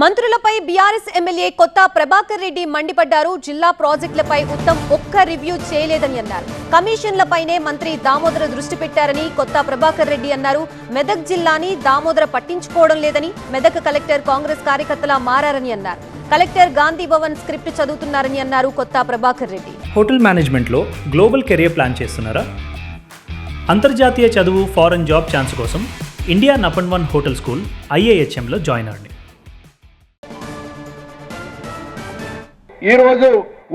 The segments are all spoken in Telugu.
మంత్రులపై బీఆర్ఎస్ ఎమ్మెల్యే కొత్త ప్రభాకర్ రెడ్డి మండిపడ్డారు. జిల్లా ప్రాజెక్టులపై ఉత్తమ్ ఒక్క రివ్యూ చేయలేదని అన్నారు. కమిషన్లపైనే మంత్రి దామోదర దృష్టి పెట్టారని కొత్త ప్రభాకర్ రెడ్డి అన్నారు. మెదక్ జిల్లాని దామోదర పట్టించుకోవడం లేదని మెదక్ కలెక్టర్ కాంగ్రెస్ కార్యకర్తలా మారారని అన్నారు. కలెక్టర్ గాంధీ భవన్ స్క్రిప్ట్ చదువుతున్నారని అన్నారు కొత్త ప్రభాకర్ రెడ్డి. హోటల్ మేనేజ్మెంట్లో గ్లోబల్ కెరియర్ ప్లాన్ చేస్తున్నారా? అంతర్జాతీయ చదువు ఫారెన్ జాబ్ ఛాన్స్ కోసం ఇండియా నప్ అండ్ వన్ హోటల్ స్కూల్ ఐఏహెచ్ఎంలో జాయిన్ అవ్వండి. ఈరోజు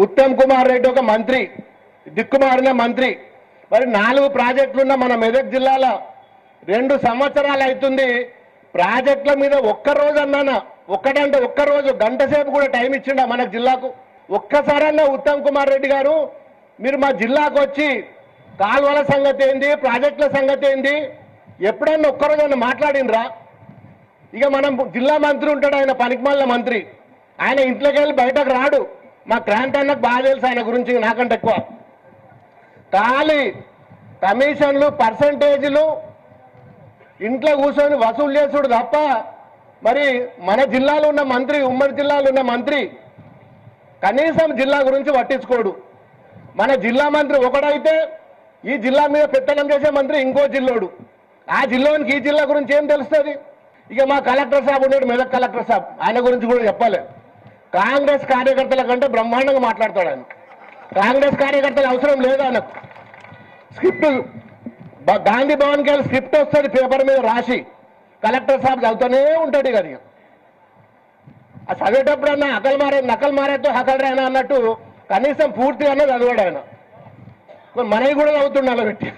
ఉత్తమ్ కుమార్ రెడ్డి ఒక మంత్రి దిక్కుమారిన మంత్రి. మరి నాలుగు ప్రాజెక్టులున్న మన మెదక్ జిల్లాలో రెండు సంవత్సరాలు అవుతుంది. ప్రాజెక్టుల మీద ఒక్క రోజు ఒక్కటంటే ఒక్క రోజు గంట సేపు కూడా టైం ఇచ్చిండ మన జిల్లాకు? ఒక్కసారన్నా ఉత్తమ్ కుమార్ రెడ్డి గారు మీరు మా జిల్లాకు వచ్చి కాలువల సంగతి ఏంది ప్రాజెక్టుల సంగతి ఏంది? ఎప్పుడన్నా ఒక్కరోజన్నా మాట్లాడినరా ఇక మనం జిల్లా మంత్రి ఉంటాడు ఆయన పనికిమాల మంత్రి. ఆయన ఇంట్లోకి వెళ్ళి బయటకు రాడు. మా క్రాంతి అన్నకు బాగా తెలుసు ఆయన గురించి నాకంటే ఎక్కువ. ఖాళీ కమిషన్లు పర్సంటేజీలు ఇంట్లో కూర్చొని వసూలు చేసుడు తప్ప మరి మన జిల్లాలో ఉన్న మంత్రి ఉమ్మడి జిల్లాలో ఉన్న మంత్రి కనీసం జిల్లా గురించి పట్టించుకోడు. మన జిల్లా మంత్రి ఒకడైతే ఈ జిల్లా మీద పెత్తనం చేసే మంత్రి ఇంకో జిల్లోడు. ఆ జిల్లానికి ఈ జిల్లా గురించి ఏం తెలుస్తుంది? ఇక మా కలెక్టర్ సాబ్ ఉన్నాడు మెదక్ కలెక్టర్ సాబ్. ఆయన గురించి కూడా చెప్పాలి. కాంగ్రెస్ కార్యకర్తల కంటే బ్రహ్మాండంగా మాట్లాడతాడు ఆయన. కాంగ్రెస్ కార్యకర్తలు అవసరం లేదు ఆయనకు స్క్రిప్ట్ గాంధీ భవన్కి వెళ్ళి స్క్రిప్ట్ వస్తుంది పేపర్ మీద రాసి కలెక్టర్ సాబ్ చదువుతూనే ఉంటాడు ఇక ఆ చదివేటప్పుడు అన్న అకలు మారే నకలు మారేట్టు హకల్ రేనా అన్నట్టు కనీసం పూర్తిగానే చదివాడు ఆయన. మనవి కూడా చదువుతుండాలి పెట్టి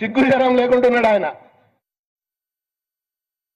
సిగ్గు జ్వరం లేకుంటున్నాడు ఆయన.